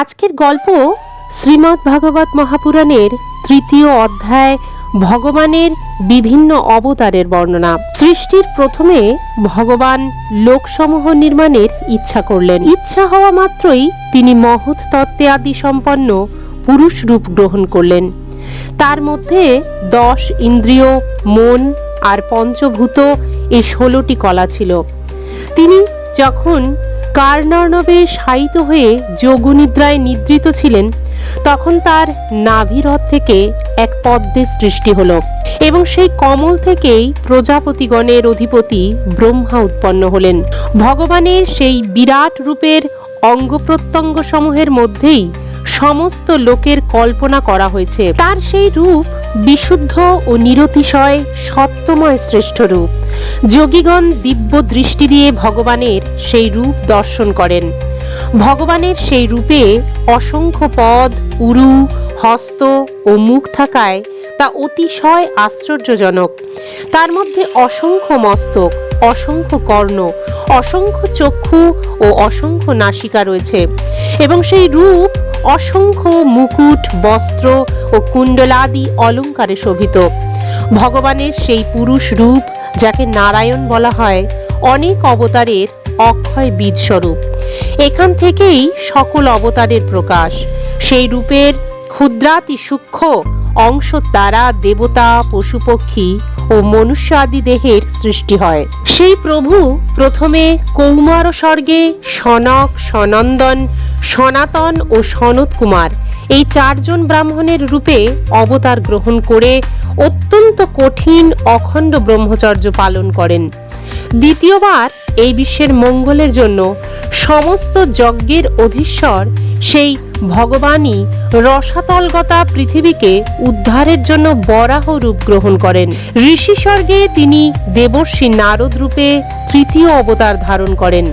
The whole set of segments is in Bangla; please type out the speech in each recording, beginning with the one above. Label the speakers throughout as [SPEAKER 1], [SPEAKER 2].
[SPEAKER 1] আজকের গল্প শ্রীমদ্ ভাগবত মহাপুরাণের তৃতীয় অধ্যায় ভগবানের বিভিন্ন অবতারের বর্ণনা। সৃষ্টির প্রথমে ভগবান লোকসমূহ নির্মাণের ইচ্ছা করলেন। ইচ্ছা হওয়া মাত্রই তিনি মহৎ তত্ত্বে আদি সম্পন্ন পুরুষ রূপ গ্রহণ করলেন। তার মধ্যে দশ ইন্দ্রিয়, মন আর পঞ্চভূত এই ষোলোটি কলা ছিল। তিনি যখন কার্ণর্ণবে শায়িত হয়ে যোগনিদ্রায় নিদ্রিত ছিলেন, তখন তার নাভিরথ থেকে এক পদ্মের সৃষ্টি হল এবং সেই কমল থেকেই প্রজাপতিগণের অধিপতি ব্রহ্মা উৎপন্ন হলেন। ভগবানের সেই বিরাট রূপের অঙ্গ প্রত্যঙ্গ সমূহের মধ্যেই সমস্ত লোকের কল্পনা করা হয়েছে। তার সেই রূপ বিশুদ্ধ ও নিরতিশয় সত্যময় শ্রেষ্ঠ রূপ। যোগীগণ দিব্য দৃষ্টি দিয়ে ভগবানের সেই রূপ দর্শন করেন। ভগবানের সেই রূপে অসংখ্য পদ, উরু, হস্ত ও মুখ থাকায় তা অতিশয় আশ্চর্যজনক। তার মধ্যে অসংখ্য মস্তক, অসংখ্য কর্ণ, অসংখ্য চক্ষু ও অসংখ্য নাসিকা রয়েছে এবং সেই রূপ অসংখ্য মুকুট, বস্ত্র ও কুণ্ডলাদি অলঙ্কারে শোভিত। ভগবানের সেই পুরুষ রূপ, যাকে নারায়ণ বলা হয়, অনেক অবতারের অক্ষয় বীজ স্বরূপ এখান থেকেই সকল অবতারের প্রকাশ। সেই রূপের ক্ষুদ্রাতি সূক্ষ্ম অংশ দ্বারা দেবতা, পশুপক্ষী ও মনুষ্য আদি দেহের সৃষ্টি হয়। সেই প্রভু প্রথমে কৌমার স্বর্গে সনক, সনন্দন, সনাতন ও সনত কুমার এই চারজন ব্রাহ্মণের রূপে অবতার গ্রহণ করে অত্যন্ত কঠিন অখণ্ড ব্রহ্মচর্য পালন করেন। দ্বিতীয়বার এই বিশ্বের মঙ্গলের জন্য সমস্ত যজ্ঞের অধীশ্বর সেই ভগবানই রসাতলগতা পৃথিবীকে উদ্ধারের জন্য বরাহ রূপ গ্রহণ করেন। ঋষি স্বর্গে তিনি দেবর্ষী নারদ রূপে তৃতীয় অবতার ধারণ করেন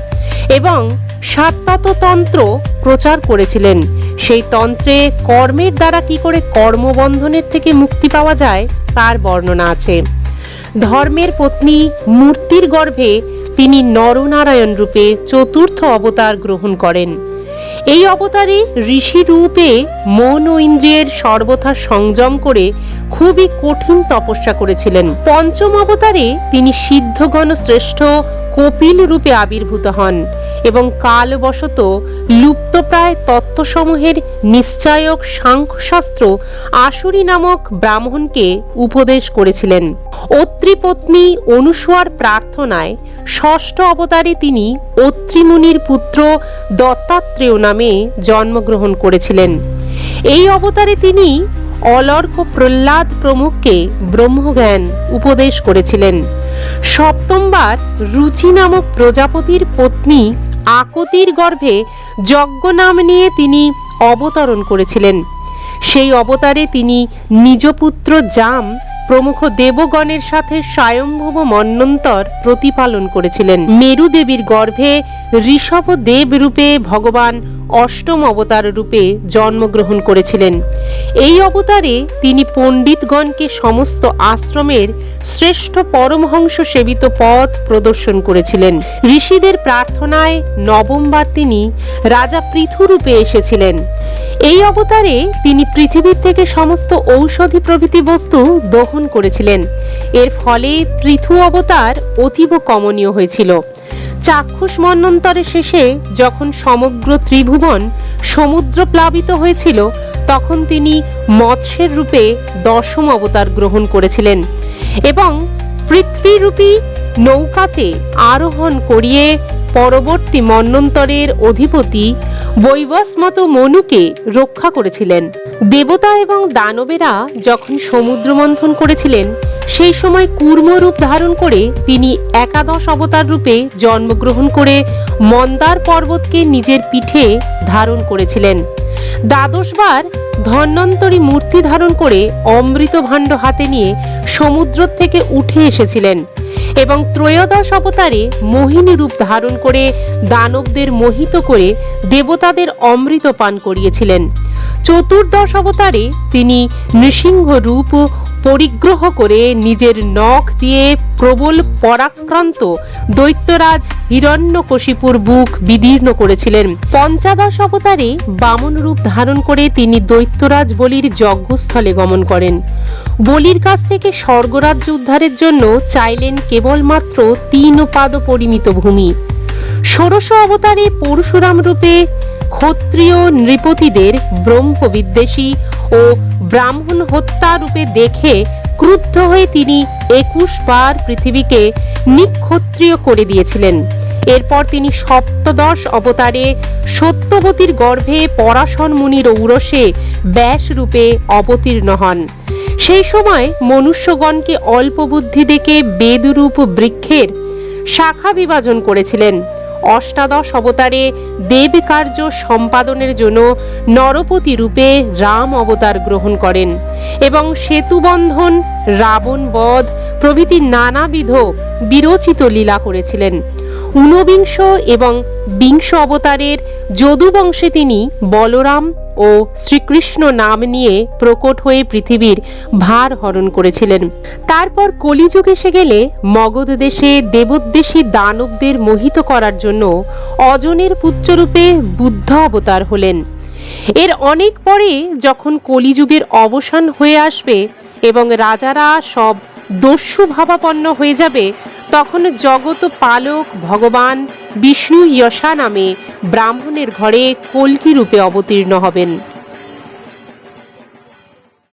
[SPEAKER 1] এবং সাততন্ত্র প্রচার করেছিলেন। সেই তন্ত্রে কর্মের দ্বারা কি করে কর্মবন্ধনের থেকে মুক্তি পাওয়া যায়, তার বর্ণনা আছে। ধর্মের পত্নী মূর্তির গর্ভে তিনি নরনারায়ণ রূপে চতুর্থ অবতার গ্রহণ করেন। এই অবতারে ঋষি রূপে মন ও ইন্দ্রিয়ের সর্বথা সংযম করে খুবই কঠিন তপস্যা করেছিলেন। পঞ্চম অবতারে তিনি সিদ্ধগণ শ্রেষ্ঠ কপিল রূপে আবির্ভূত হন। এবং কালবশত লুপ্তপ্রায় তত্ত্বসমূহের নিশ্চয়ক সাংখ্যশাস্ত্র আসুরি নামক ব্রাহ্মণকে উপদেশ করেছিলেন। অত্রিপত্নী অনুসুয়ার প্রার্থনায় ষষ্ঠ অবতারে তিনি অত্রিমুনির পুত্র দত্তাত্রেয় নামে জন্মগ্রহণ করেছিলেন। এই অবতারে তিনি অলর্ক প্রহ্লাদ প্রমুখকে ব্রহ্মজ্ঞান উপদেশ করেছিলেন। সপ্তমবার রুচি নামক প্রজাপতির পত্নী আকতির গর্ভে যজ্ঞ নাম নিয়ে তিনি অবতরণ করেছিলেন। সেই অবতারে তিনি নিজ পুত্র জাম প্রমুখ দেবগণের সাথে স্বয়ংভব মন্বন্তর প্রতিপালন করেছিলেন। মেরু দেবীর গর্ভে ঋষভ দেব রূপে ভগবান অষ্টম অবতার রূপে জন্মগ্রহণ করেছিলেন। এই অবতারে তিনি পণ্ডিতগণকে সমস্ত আশ্রমের শ্রেষ্ঠ পরমহংস সেবিত পথ প্রদর্শন করেছিলেন। ঋষিদের প্রার্থনায় নবমবার তিনি রাজা পৃথু রূপে এসেছিলেন। এই অবতারে তিনি পৃথিবীর থেকে সমস্ত ঔষধি প্রভৃতি বস্তু দহন করেছিলেন। এর ফলে পৃথু অবতার অতীব কমনীয় হয়েছিল। চাক্ষুষ মন্বন্তরের শেষে যখন সমগ্র ত্রিভুবন সমুদ্র প্লাবিত হয়েছিল, তখন তিনি মৎস্যের রূপে দশম অবতার গ্রহণ করেছিলেন এবং পৃথ্বীরূপী নৌকাতে আরোহণ করিয়ে পরবর্তী মন্বন্তরের অধিপতি বৈবস্মত মনুকে রক্ষা করেছিলেন। দেবতা এবং দানবেরা যখন সমুদ্র মন্থন করেছিলেন, সেই সময় কুর্মরূপ ধারণ করে তিনি একাদশ অবতার রূপে জন্মগ্রহণ করে মন্দার পর্বতকে নিজের পিঠে ধারণ করেছিলেন। দ্বাদশবার ধন্বন্তরী মূর্তি ধারণ করে অমৃত ভাণ্ড হাতে নিয়ে সমুদ্র থেকে উঠে এসেছিলেন। এবং ত্রয়োদশ অবতারে মোহিনী রূপ ধারণ করে দানবদের মোহিত করে দেবতাদের অমৃত পান করিয়েছিলেন। চতুর্দশ অবতারে তিনি নৃসিংহ রূপ পরিগ্রহ করে নিজের নখ দিয়ে প্রবল পরাক্রান্ত দৈত্যরাজ হিরণ্যকশিপুর বুক বিদীর্ণ করেছিলেন। পঞ্চাদশ অবতারে বামন রূপ ধারণ করে তিনি দৈত্যরাজ বলির যজ্ঞস্থলে গমন করেন। বলির কাছ থেকে স্বর্গরাজ্য উদ্ধারের জন্য চাইলেন কেবলমাত্র তিন পাদ পরিমিত ভূমি। ষোড়শ অবতারে পরশুরাম রূপে ক্ষত্রিয় নৃপতিদের ব্রহ্মবিদ্বেষী ও ব্রাহ্মণ হত্যা রূপে দেখে ক্রুদ্ধ হয়ে তিনি একুশ বার পৃথিবীকে নিক্ষত্রিয় করে দিয়েছিলেন। এরপর তিনি সপ্তদশ অবতারে সত্যবতীর গর্ভে পরাশর মুনির ঔরসে ব্যাস রূপে অবতীর্ণ হন। সেই সময় মনুষ্যগণকে অল্প বুদ্ধি দেখে বেদরূপ বৃক্ষের শাখা বিভাজন করেছিলেন। অষ্টাদশ অবতারে দেব কার্য সম্পাদনের জন্য নরপতি রূপে রাম অবতার গ্রহণ করেন এবং সেতুবন্ধন, রাবণ বধ প্রভৃতি নানাবিধ বিরচিত লীলা করেছিলেন। ঊনবিংশ এবং বিংশ অবতারের যদুবংশে তিনি বলরাম ও শ্রীকৃষ্ণ নাম নিয়ে প্রকট হয়ে পৃথিবীর ভার হরণ করেছিলেন। তারপর কলিযুগ এসে গেলে মগধ দেশে দেবোদ্দেশী দানবদের মোহিত করার জন্য অজনের পুত্ররূপে বুদ্ধ অবতার হলেন। এর অনেক পরে যখন কলিযুগের অবসান হয়ে আসবে এবং রাজারা সব দস্যু ভাবাপন্ন হয়ে যাবে, তখন জগত পালক ভগবান বিষ্ণু যশা নামে ব্রাহ্মণের ঘরে কল্কি রূপে অবতীর্ণ হবেন।